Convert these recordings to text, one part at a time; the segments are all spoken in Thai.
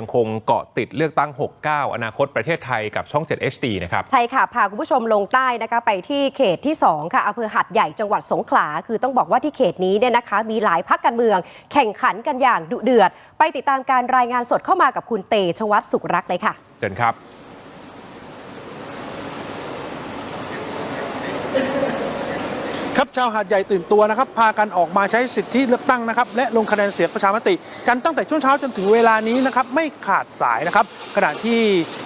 ยังคงเกาะติดเลือกตั้ง 69 อนาคตประเทศไทยกับช่อง 7 HD นะครับ ใช่ค่ะ พาคุณผู้ชมลงใต้นะคะไปที่เขตที่ 2 ค่ะอำเภอหัดใหญ่จังหวัดสงขลา คือต้องบอกว่าที่เขตนี้เนี่ยนะคะ มีหลายพักการเมือง แข่งขันกันอย่างดุเดือด ไปติดตามการรายงานสดเข้ามากับคุณเตชวัฒน์สุขรักเลยค่ะ เชิญครับ ครับ ชาวหาดใหญ่ตื่นตัวนะครับ พากันออกมาใช้สิทธิเลือกตั้งนะครับ และลงคะแนนเสียงประชามติ กันตั้งแต่ช่วงเช้าจนถึงเวลานี้นะครับ ไม่ขาดสายนะครับ ขณะที่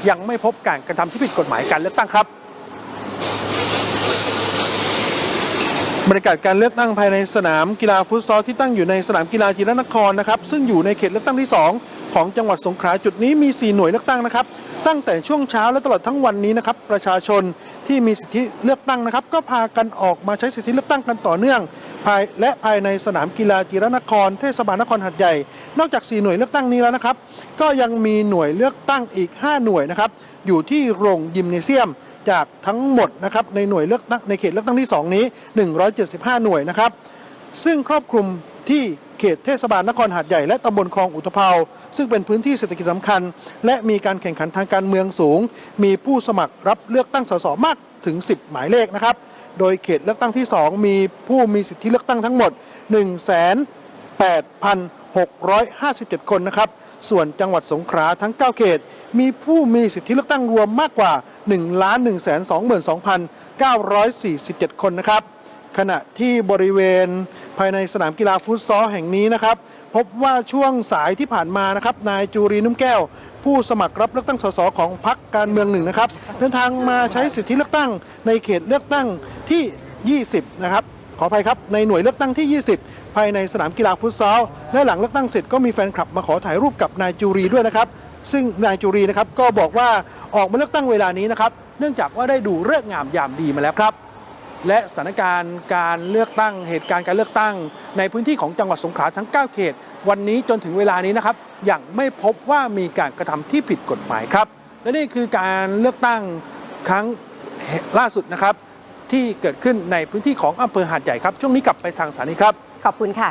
ยังไม่พบการกระทำที่ผิดกฎหมายการเลือกตั้งครับ บรรยากาศการเลือกตั้งภายในสนามกีฬาฟุตซอลที่ตั้งอยู่ในสนามกีฬาจีรนครนะครับซึ่งอยู่ในเขตเลือกตั้งที่ 2 ของจังหวัดสงขลาจุดนี้มี 4 หน่วยเลือกตั้งนะครับตั้งแต่ช่วงเช้าและตลอดทั้งวันนี้นะครับประชาชนที่มีสิทธิเลือกตั้งนะครับก็พากันออกมาใช้สิทธิเลือกตั้งกันต่อเนื่อง ภายและภายในสนามกีฬาจีรนคร เทศบาลนครหัดใหญ่ นอกจาก 4 หน่วยเลือกตั้งนี้แล้วนะครับ ก็ยังมีหน่วยเลือกตั้งอีก 5 หน่วยนะครับ อยู่ที่โรงยิมเนเซียมจากทั้งหมดนะครับในหน่วยเลือกตั้งในเขตเลือกตั้งที่ 2 นี้ 175 หน่วยนะครับ ซึ่งครอบคลุม ที่เขตเทศบาลนครหาดใหญ่และตำบลคลองอุตภเปาซึ่งเป็นพื้นที่เศรษฐกิจสำคัญ และมีการแข่งขันทางการเมืองสูง มีผู้สมัครรับเลือกตั้งสสมากถึง 10 หมายเลขนะครับ โดยเขตเลือกตั้งที่ 2 มีผู้มีสิทธิเลือกตั้งทั้งหมด 1 8,657 คนนะครับ ส่วนจังหวัดสงขลาทั้ง 9 เขต มีผู้มีสิทธิเลือกตั้งรวมมากกว่า 1 1 2 2 947 คนนะครับ ขณะที่บริเวณ ภายในสนามกีฬาฟุตซอลแห่งนี้นะครับ พบว่าช่วงสายที่ผ่านมานะครับนายจูรีนุ่มแก้ว ผู้สมัครรับเลือกตั้งสสของพรรคการเมืองหนึ่งนะครับเดินทางมาใช้สิทธิเลือกตั้ง ในเขตเลือกตั้งที่ 20 นะครับขออภัยครับ ในหน่วยเลือกตั้งที่ 20 ภายในสนามกีฬาฟุตซอลและหลังเลือกตั้งเสร็จก็มีแฟนคลับมาขอถ่ายรูปกับนายจูรีด้วยนะครับ ซึ่งนายจูรีนะครับก็บอกว่าออกมาเลือกตั้งเวลานี้นะครับ เนื่องจากว่าได้ดูเลิกษ์งามยามดีมาแล้วครับ และสถานการณ์การเลือกตั้งเหตุการณ์การเลือกตั้ง ในพื้นที่ของจังหวัดสงขลาทั้ง 9 เขต วันนี้จนถึงเวลานี้นะครับยังไม่พบว่ามีการกระทำที่ผิดกฎหมายครับ และนี่คือการเลือกตั้งครั้งล่าสุดนะครับ ที่เกิดขึ้นในพื้นที่ของอำเภอหาดใหญ่ครับ ช่วงนี้กลับไปทางสถานีครับ ขอบคุณค่ะ